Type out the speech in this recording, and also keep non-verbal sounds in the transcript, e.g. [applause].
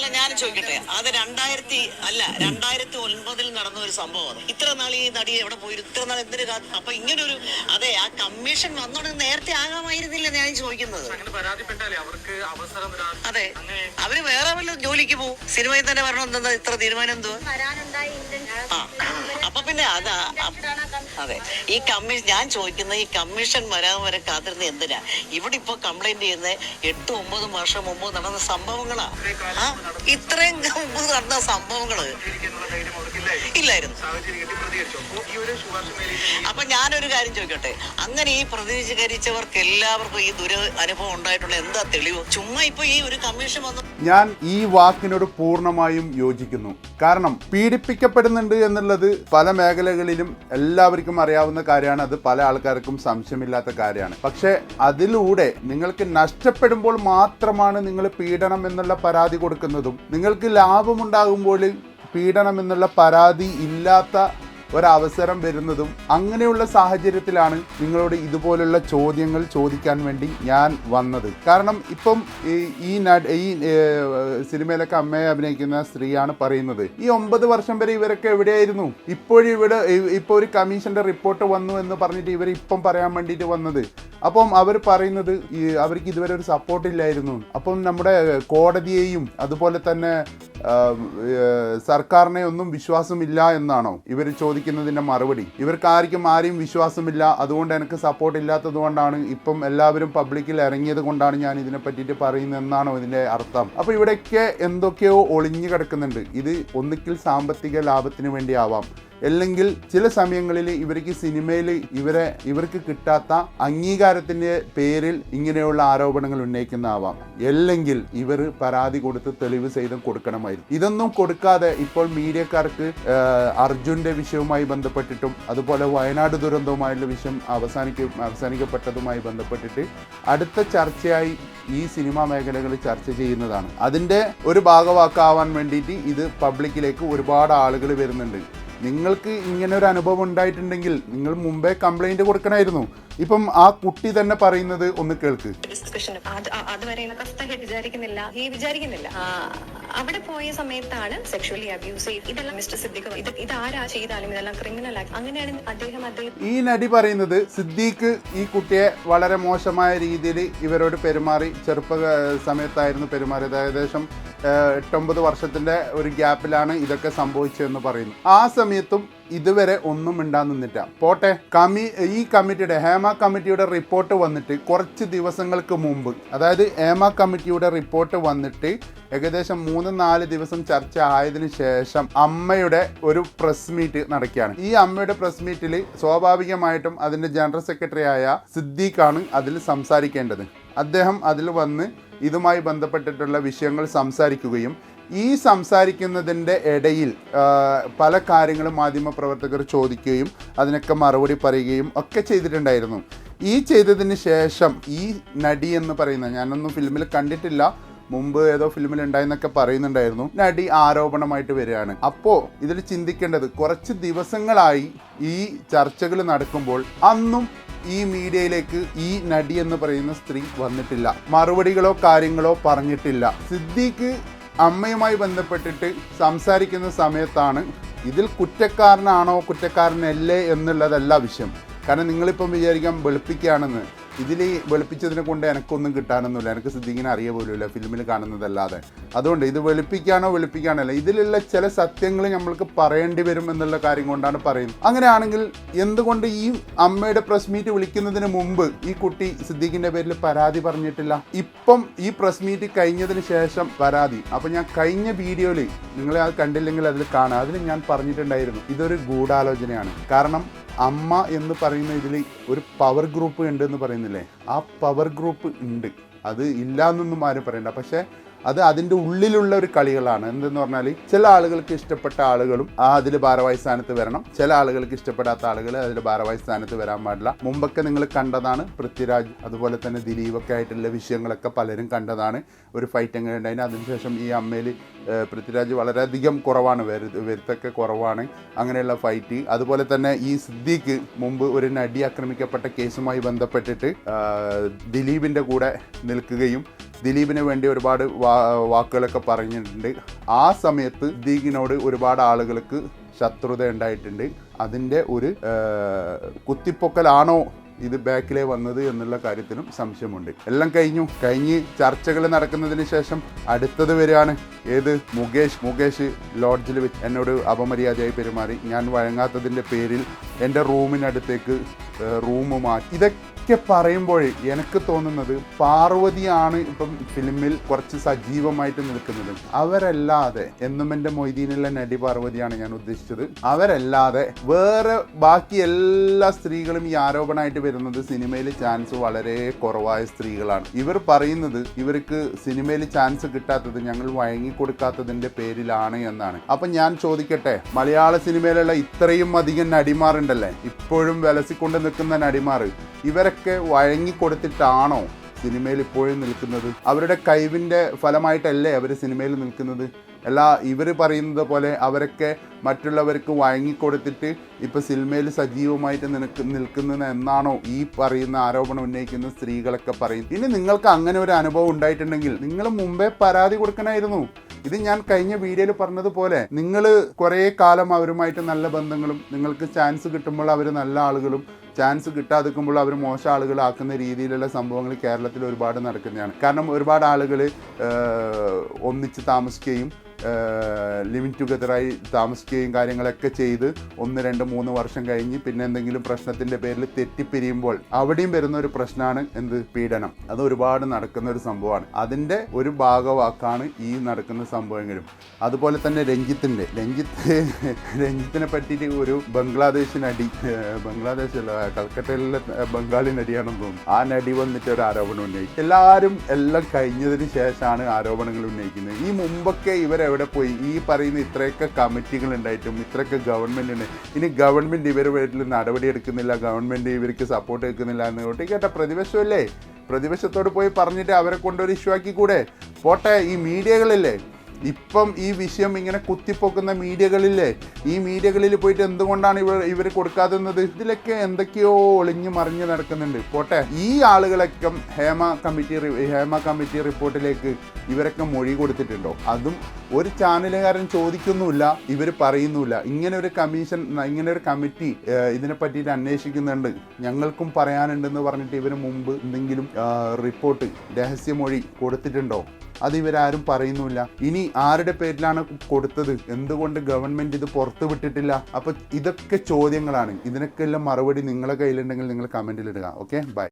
അല്ല ഞാൻ ചോദിക്കട്ടെ. അത് രണ്ടായിരത്തി അല്ല രണ്ടായിരത്തി ഒൻപതിൽ നടന്ന ഒരു സംഭവം ഇത്ര നാൾ ഈ നടി എവിടെ പോയി ഇത്ര നാൾ എന്തിനു കാത്തു? അപ്പൊ ഇങ്ങനെ ഒരു അതെ ആ കമ്മീഷൻ വന്നോണ്ട് നേരത്തെ ആകാമായിരുന്നില്ല ഞാൻ ചോദിക്കുന്നത്? അങ്ങനെ പരാതിപ്പെട്ടാലേ അവർക്ക് അവസരം വരാ- അതെ. അങ്ങനെ അവർ വേറെ വല്ല ജോലിക്ക് പോകും സിനിമയിൽ തന്നെ വരണം എന്താ ഇത്ര തീരുമാനം എന്തോ അപ്പൊ പിന്നെ അതാ അതെ. ഈ കമ്മീഷൻ ഞാൻ ചോദിക്കുന്ന ഈ കമ്മീഷൻ വരാൻ വരെ കാത്തിരുന്ന എന്തിനാ? ഇവിടെ ഇപ്പൊ കംപ്ലൈന്റ് ചെയ്യുന്ന എട്ട് ഒമ്പതും വർഷം മുമ്പ് നടന്ന സംഭവങ്ങളാ. ഇത്രയും മുമ്പ് നടന്ന സംഭവങ്ങൾ. ഇല്ലായിരുന്നു. അപ്പൊ ഞാനൊരു കാര്യം ചോദിക്കട്ടെ. അങ്ങനെ ഈ പ്രതികരിച്ചവർക്ക് എല്ലാവർക്കും ഈ ദുരനുഭവം ഉണ്ടായിട്ടുള്ള എന്താ തെളിവ്? ചുമ്മാ ഇപ്പൊ ഈ ഒരു കമ്മീഷൻ വന്നു ഞാൻ ഈ വാക്കിനോട് പൂർണമായും യോജിക്കുന്നു. കാരണം പീഡിപ്പിക്കപ്പെടുന്നുണ്ട് എന്നുള്ളത് പല മേഖലകളിലും എല്ലാവർക്കും അറിയാവുന്ന കാര്യമാണ്. അത് പല ആൾക്കാർക്കും സംശയമില്ലാത്ത കാര്യമാണ്. പക്ഷേ അതിലൂടെ നിങ്ങൾക്ക് നഷ്ടപ്പെടുമ്പോൾ മാത്രമാണ് നിങ്ങൾ പീഡനം എന്നുള്ള പരാതി കൊടുക്കുന്നതും. നിങ്ങൾക്ക് ലാഭമുണ്ടാകുമ്പോൾ പീഡനം എന്നുള്ള പരാതി ഇല്ലാത്ത ഒരവസരം വരുന്നതും അങ്ങനെയുള്ള സാഹചര്യത്തിലാണ് നിങ്ങളോട് ഇതുപോലുള്ള ചോദ്യങ്ങൾ ചോദിക്കാൻ വേണ്ടി ഞാൻ വന്നത്. കാരണം ഇപ്പം ഈ ഈ സിനിമയിലൊക്കെ അമ്മയെ അഭിനയിക്കുന്ന സ്ത്രീയാണ് പറയുന്നത്. ഈ ഒമ്പത് വർഷം വരെ ഇവരൊക്കെ എവിടെയായിരുന്നു? ഇപ്പോഴും ഇവിടെ ഇപ്പോൾ ഒരു കമ്മീഷന്റെ റിപ്പോർട്ട് വന്നു എന്ന് പറഞ്ഞിട്ട് ഇവർ ഇപ്പം പറയാൻ വേണ്ടിയിട്ട് വന്നത്. അപ്പം അവർ പറയുന്നത് അവർക്ക് ഇതുവരെ ഒരു സപ്പോർട്ട് ഇല്ലായിരുന്നു. അപ്പം നമ്മുടെ കോടതിയെയും അതുപോലെ തന്നെ സർക്കാരിനെ ഒന്നും വിശ്വാസമില്ല എന്നാണോ ഇവർ ചോദിക്കുന്നതിന്റെ മറുപടി. ഇവർക്ക് ആർക്കും ആരെയും വിശ്വാസമില്ല. അതുകൊണ്ട് എനിക്ക് സപ്പോർട്ട് ഇല്ലാത്തത് കൊണ്ടാണ് ഇപ്പം എല്ലാവരും പബ്ലിക്കിൽ ഇറങ്ങിയത് കൊണ്ടാണ് ഞാൻ ഇതിനെ പറ്റിയിട്ട് പറയുന്നത് എന്നാണോ ഇതിന്റെ അർത്ഥം. അപ്പോൾ ഇവിടെയൊക്കെ എന്തൊക്കെയോ ഒളിഞ്ഞു കിടക്കുന്നുണ്ട്. ഇത് ഒന്നിക്കിൽ സാമ്പത്തിക ലാഭത്തിന് വേണ്ടി ആവാം അല്ലെങ്കിൽ ചില സമയങ്ങളിൽ ഇവർക്ക് സിനിമയിൽ ഇവരെ ഇവർക്ക് കിട്ടാത്ത അംഗീകാരത്തിന്റെ പേരിൽ ഇങ്ങനെയുള്ള ആരോപണങ്ങൾ ഉന്നയിക്കുന്നതാവാം. അല്ലെങ്കിൽ ഇവർ പരാതി കൊടുത്ത് തെളിവ് സഹിതം കൊടുക്കണമായിരുന്നു. ഇതൊന്നും കൊടുക്കാതെ ഇപ്പോൾ മീഡിയക്കാർക്ക് അർജുന്റെ വിഷയവുമായി ബന്ധപ്പെട്ടിട്ടും അതുപോലെ വയനാട് ദുരന്തവുമായുള്ള വിഷയം അവസാനിക്ക അവസാനിക്കപ്പെട്ടതുമായി ബന്ധപ്പെട്ടിട്ട് അടുത്ത ചർച്ചയായി ഈ സിനിമാ മേഖലകൾ ചർച്ച ചെയ്യുന്നതാണ്. അതിന്റെ ഒരു ഭാഗവാക്കാവാൻ വേണ്ടിയിട്ട് ഇത് പബ്ലിക്കിലേക്ക് ഒരുപാട് ആളുകൾ വരുന്നുണ്ട്. നിങ്ങൾക്ക് ഇങ്ങനെ ഒരു അനുഭവം ഉണ്ടായിട്ടുണ്ടെങ്കിൽ നിങ്ങൾ മുമ്പേ കംപ്ലൈന്റ് കൊടുക്കണമായിരുന്നു ഇപ്പം ആ കുട്ടി തന്നെ പറയുന്നത് ഒന്ന് കേൾക്ക്. ഡിസ്കഷൻ അത് വിചാരിക്കുന്നില്ല. ഈ വിചാരിക്കുന്നില്ല. ആ, അവിടെ പോയ സമയത്താണ് സെക്ഷലി അബ്യൂസ് ചെയ്ത് ഇതെല്ലാം മിസ്റ്റർ സിദ്ദിഖ് ഇത് ആരാ ചെയ്താലും ഇതെല്ലാം ക്രിമിനൽ ആക്കി. അങ്ങനെയാണ് അദ്ദേഹം അദ്ദേഹം ഈ നടി പറയുന്നത് സിദ്ദീഖ് ഈ കുട്ടിയെ വളരെ മോശമായ രീതിയിൽ ഇവരോട് പെരുമാറി ചെറുപ്പ സമയത്തായിരുന്നു പെരുമാറിയത്. ഏകദേശം എട്ടൊമ്പത് വർഷത്തിന്റെ ഒരു ഗ്യാപ്പിലാണ് ഇതൊക്കെ സംഭവിച്ചതെന്ന് പറയുന്നു. ആ സമയത്തും ഇതുവരെ ഒന്നും മിണ്ടാൻ പോട്ടെ കമ്മി ഈ കമ്മിറ്റിയുടെ ഹേമ കമ്മിറ്റിയുടെ റിപ്പോർട്ട് വന്നിട്ട് കുറച്ച് ദിവസങ്ങൾക്ക് മുമ്പ് അതായത് ഹേമ കമ്മിറ്റിയുടെ റിപ്പോർട്ട് വന്നിട്ട് ഏകദേശം മൂന്ന് നാല് ദിവസം ചർച്ച ആയതിനു ശേഷം അമ്മയുടെ ഒരു പ്രസ് മീറ്റ് നടക്കുകയാണ്. ഈ അമ്മയുടെ പ്രസ് മീറ്റിൽ സ്വാഭാവികമായിട്ടും അതിന്റെ ജനറൽ സെക്രട്ടറി ആയ സിദ്ദീഖാണ് അതിൽ സംസാരിക്കേണ്ടത്. അദ്ദേഹം അതിൽ വന്ന് ഇതുമായി ബന്ധപ്പെട്ടിട്ടുള്ള വിഷയങ്ങൾ സംസാരിക്കുകയും ഈ സംസാരിക്കുന്നതിന്റെ ഇടയിൽ പല കാര്യങ്ങളും മാധ്യമപ്രവർത്തകർ ചോദിക്കുകയും അതിനൊക്കെ മറുപടി പറയുകയും ഒക്കെ ചെയ്തിട്ടുണ്ടായിരുന്നു. ഈ ചെയ്തതിന് ശേഷം ഈ നടി എന്ന് പറയുന്ന ഞാനൊന്നും ഫിലിമിൽ കണ്ടിട്ടില്ല മുമ്പ് ഏതോ ഫിലിമിൽ ഉണ്ടായെന്നൊക്കെ പറയുന്നുണ്ടായിരുന്നു നടി ആരോപണമായിട്ട് വരികയാണ്. അപ്പോൾ ഇതിൽ ചിന്തിക്കേണ്ടത് കുറച്ച് ദിവസങ്ങളായി ഈ ചർച്ചകൾ നടക്കുമ്പോൾ അന്നും ഈ മീഡിയയിലേക്ക് ഈ നടി എന്ന് പറയുന്ന സ്ത്രീ വന്നിട്ടില്ല. മറുപടികളോ കാര്യങ്ങളോ പറഞ്ഞിട്ടില്ല. സിദ്ദീഖ് അമ്മയുമായി ബന്ധപ്പെട്ടിട്ട് സംസാരിക്കുന്ന സമയത്താണ് ഇതിൽ കുറ്റക്കാരനാണോ കുറ്റക്കാരനല്ലേ എന്നുള്ളതല്ല വിഷയം. കാരണം നിങ്ങളിപ്പം വിചാരിക്കാം വെളുപ്പിക്കുകയാണെന്ന്. ഇതിൽ വെളുപ്പിച്ചതിനെ കൊണ്ട് എനിക്കൊന്നും കിട്ടാനൊന്നുമില്ല. എനിക്ക് സിദ്ദീഖിനെ അറിയ പോലുമില്ല. ഫിലിമിൽ കാണുന്നതല്ലാതെ. അതുകൊണ്ട് ഇത് വെളുപ്പിക്കാനോ വെളുപ്പിക്കാനല്ല ഇതിലുള്ള ചില സത്യങ്ങൾ നമ്മൾക്ക് പറയേണ്ടി വരും എന്നുള്ള കാര്യം കൊണ്ടാണ് പറയുന്നത്. അങ്ങനെയാണെങ്കിൽ എന്തുകൊണ്ട് ഈ അമ്മയുടെ പ്രസ് മീറ്റ് വിളിക്കുന്നതിന് മുമ്പ് ഈ കുട്ടി സിദ്ദീഖിന്റെ പേരിൽ പരാതി പറഞ്ഞിട്ടില്ല? ഇപ്പം ഈ പ്രസ് മീറ്റ് കഴിഞ്ഞതിന് ശേഷം പരാതി. അപ്പൊ ഞാൻ കഴിഞ്ഞ വീഡിയോയിൽ നിങ്ങളെ അത് കണ്ടില്ലെങ്കിൽ അതിൽ കാണാം. അതിൽ ഞാൻ പറഞ്ഞിട്ടുണ്ടായിരുന്നു. ഇതൊരു ഗൂഢാലോചനയാണ്. കാരണം അമ്മ എന്ന് പറയുന്ന ഇതിൽ ഒരു പവർ ഗ്രൂപ്പ് ഉണ്ട് എന്ന് പറയുന്നില്ലേ? ആ പവർ ഗ്രൂപ്പ് ഉണ്ട്. അത് ഇല്ല എന്നൊന്നും ആരും പറയണ്ട. പക്ഷേ അത് അതിന്റെ ഉള്ളിലുള്ള ഒരു കളികളാണ്. എന്തെന്ന് പറഞ്ഞാൽ ചില ആളുകൾക്ക് ഇഷ്ടപ്പെട്ട ആളുകളും ആ അതിൽ ഭാരവാഹി സ്ഥാനത്ത് വരണം. ചില ആളുകൾക്ക് ഇഷ്ടപ്പെടാത്ത ആളുകൾ അതിൽ ഭാരവാഹി സ്ഥാനത്ത് വരാൻ പാടില്ല. മുമ്പൊക്കെ നിങ്ങൾ കണ്ടതാണ് പൃഥ്വിരാജ് അതുപോലെ തന്നെ ദിലീപൊക്കെ ആയിട്ടുള്ള വിഷയങ്ങളൊക്കെ പലരും കണ്ടതാണ്. ഒരു ഫൈറ്റ് എങ്ങനെ ഉണ്ടായിരുന്നു അതിനുശേഷം ഈ അമ്മയിൽ പൃഥ്വിരാജ് വളരെയധികം കുറവാണ്. വരു വരുത്തൊക്കെ കുറവാണ്. അങ്ങനെയുള്ള ഫൈറ്റ് അതുപോലെ തന്നെ ഈ സിദ്ദീഖ് മുമ്പ് ഒരു നടി ആക്രമിക്കപ്പെട്ട കേസുമായി ബന്ധപ്പെട്ടിട്ട് ദിലീപിന്റെ കൂടെ നിൽക്കുകയും ദിലീപിന് വേണ്ടി ഒരുപാട് വാക്കുകളൊക്കെ പറഞ്ഞിട്ടുണ്ട്. ആ സമയത്ത് ദീഗിനോട് ഒരുപാട് ആളുകൾക്ക് ശത്രുത ഉണ്ടായിട്ടുണ്ട്. അതിന്റെ ഒരു കുത്തിപ്പൊക്കലാണോ ഇത് ബാക്കിലേ വന്നത് എന്നുള്ള കാര്യത്തിലും സംശയമുണ്ട്. എല്ലാം കഴിഞ്ഞു. കഴിഞ്ഞ് ചർച്ചകൾ നടക്കുന്നതിന് ശേഷം അടുത്തത് വരികയാണ്. ഏത്? മുകേഷ്. മുകേഷ് ലോഡ്ജിൽ വെച്ച് എന്നോട് അപമര്യാദയായി പെരുമാറി. ഞാൻ വഴങ്ങാത്തതിന്റെ പേരിൽ എന്റെ റൂമിനടുത്തേക്ക് റൂം മാറ്റി ഇതൊക്കെ പറയുമ്പോൾ എനിക്ക് തോന്നുന്നത് പാർവതിയാണ് ഇപ്പം ഫിലിമിൽ കുറച്ച് സജീവമായിട്ട് നിൽക്കുന്നത്. അവരല്ലാതെ എന്നും എന്റെ മൊയ്തീനിലെ നടി പാർവതിയാണ് ഞാൻ ഉദ്ദേശിച്ചത്. അവരല്ലാതെ വേറെ ബാക്കി എല്ലാ സ്ത്രീകളും ഈ ആരോപണമായിട്ട് വരുന്നത് സിനിമയിൽ ചാൻസ് വളരെ കുറവായ സ്ത്രീകളാണ്. ഇവർ പറയുന്നത് ഇവർക്ക് സിനിമയിൽ ചാൻസ് കിട്ടാത്തത് ഞങ്ങൾ വഴങ്ങിക്കൊടുക്കാത്തതിന്റെ പേരിലാണ് എന്നാണ്. അപ്പം ഞാൻ ചോദിക്കട്ടെ മലയാള സിനിമയിലുള്ള ഇത്രയും അധികം നടിമാറുണ്ടല്ലേ ഇപ്പോഴും വിലസിക്കൊണ്ട് നിൽക്കുന്ന നടിമാർ ഇവരൊക്കെ വഴങ്ങിക്കൊടുത്തിട്ടാണോ സിനിമയിൽ ഇപ്പോഴും നിൽക്കുന്നത്? അവരുടെ കഴിവിന്റെ ഫലമായിട്ടല്ലേ അവർ സിനിമയിൽ നിൽക്കുന്നത്? എല്ലാ ഇവർ പറയുന്നത് പോലെ അവരൊക്കെ മറ്റുള്ളവർക്ക് വഴങ്ങിക്കൊടുത്തിട്ട് ഇപ്പോൾ സിനിമയിൽ സജീവമായിട്ട് നിനക്ക് നിൽക്കുന്നത് എന്നാണോ ഈ പറയുന്ന ആരോപണം ഉന്നയിക്കുന്ന സ്ത്രീകളൊക്കെ പറയും ഇനി നിങ്ങൾക്ക് അങ്ങനെ ഒരു അനുഭവം ഉണ്ടായിട്ടുണ്ടെങ്കിൽ നിങ്ങൾ മുമ്പേ പരാതി കൊടുക്കണമായിരുന്നു. ഇത് ഞാൻ കഴിഞ്ഞ വീഡിയോയിൽ പറഞ്ഞതുപോലെ നിങ്ങൾ കുറേ കാലം അവരുമായിട്ട് നല്ല ബന്ധങ്ങളും നിങ്ങൾക്ക് ചാൻസ് കിട്ടുമ്പോൾ അവർ നല്ല ആളുകളും ചാൻസ് കിട്ടാതിരിക്കുമ്പോൾ അവർ മോശം ആളുകളാക്കുന്ന രീതിയിലുള്ള സംഭവങ്ങൾ കേരളത്തിൽ ഒരുപാട് നടക്കുന്നതാണ്. കാരണം ഒരുപാട് ആളുകൾ ഒന്നിച്ച് താമസിക്കുകയും ലിവിങ് ടുഗദറായി താമസിക്കുകയും കാര്യങ്ങളൊക്കെ ചെയ്ത് ഒന്ന് രണ്ട് മൂന്ന് വർഷം കഴിഞ്ഞ് പിന്നെ എന്തെങ്കിലും പ്രശ്നത്തിന്റെ പേരിൽ തെറ്റിപ്പിരിയുമ്പോൾ അവിടെയും വരുന്ന ഒരു പ്രശ്നമാണ് എന്ത്? പീഡനം. അത് ഒരുപാട് നടക്കുന്ന ഒരു സംഭവമാണ്. അതിന്റെ ഒരു ഭാഗവാക്കാണ് ഈ നടക്കുന്ന സംഭവങ്ങളും അതുപോലെ തന്നെ രഞ്ജിത്തിന്റെ രഞ്ജിത്ത് [laughs] രഞ്ജിത്തിനെ പറ്റിയിട്ട് ഒരു ബംഗ്ലാദേശ് നടി ബംഗ്ലാദേശ് അല്ല കൽക്കട്ടയിലെ ബംഗാളി നടിയാണെന്ന് തോന്നുന്നു. ആ നടി വന്നിട്ട് ഒരു ആരോപണം ഉന്നയിക്കും എല്ലാവരും എല്ലാം കഴിഞ്ഞതിന് ശേഷമാണ് ആരോപണങ്ങൾ ഉന്നയിക്കുന്നത്. ഈ മുമ്പൊക്കെ ഇവരെവിടെ പോയി? ഈ പറയുന്ന ഇത്രയൊക്കെ കമ്മിറ്റികൾ ഉണ്ടായിട്ടും ഇത്രയൊക്കെ ഗവൺമെന്റ് ഉണ്ട്. ഇനി ഗവൺമെന്റ് ഇവർ വീട്ടിൽ നടപടി എടുക്കുന്നില്ല ഗവൺമെന്റ് ഇവർക്ക് സപ്പോർട്ട് എടുക്കുന്നില്ല എന്ന് കേട്ട പ്രതിപക്ഷമല്ലേ? പ്രതിപക്ഷത്തോട് പോയി പറഞ്ഞിട്ട് അവരെ കൊണ്ടൊരു ഇഷ്യൂ ആക്കി കൂടെ പോട്ടെ ഈ മീഡിയകളില്ലേ? ഇപ്പം ഈ വിഷയം ഇങ്ങനെ കുത്തിപ്പൊക്കുന്ന മീഡിയകളില്ലേ? ഈ മീഡിയകളിൽ പോയിട്ട് എന്തുകൊണ്ടാണ് ഇവർ ഇവർ കൊടുക്കാതെന്നത് ഇതിലൊക്കെ എന്തൊക്കെയോ ഒളിഞ്ഞു മറിഞ്ഞു നടക്കുന്നുണ്ട്. പോട്ടെ ഈ ആളുകളൊക്കെ ഹേമ കമ്മിറ്റി ഹേമ കമ്മിറ്റി റിപ്പോർട്ടിലേക്ക് ഇവരൊക്കെ മൊഴി കൊടുത്തിട്ടുണ്ടോ? അതും ഒരു ചാനലുകാരൻ ചോദിക്കുന്നുമില്ല ഇവർ പറയുന്നുമില്ല. ഇങ്ങനെ ഒരു കമ്മീഷൻ ഇങ്ങനെ ഒരു കമ്മിറ്റി ഇതിനെ പറ്റിയിട്ട് അന്വേഷിക്കുന്നുണ്ട്. ഞങ്ങൾക്കും പറയാനുണ്ടെന്ന് പറഞ്ഞിട്ട് ഇവർ മുമ്പ് എന്തെങ്കിലും റിപ്പോർട്ട് രഹസ്യമൊഴി കൊടുത്തിട്ടുണ്ടോ? അത് ഇവരാരും പറയുന്നുമില്ല. ഇനി ആരുടെ പേരിലാണ് കൊടുത്തത്? എന്തുകൊണ്ട് ഗവൺമെന്റ് ഇത് പുറത്തു വിട്ടിട്ടില്ല? അപ്പൊ ഇതൊക്കെ ചോദ്യങ്ങളാണ്. ഇതിനൊക്കെ എല്ലാം മറുപടി നിങ്ങളെ കയ്യിലുണ്ടെങ്കിൽ നിങ്ങൾ കമന്റിൽ ഇടുക ഓക്കെ? ബൈ.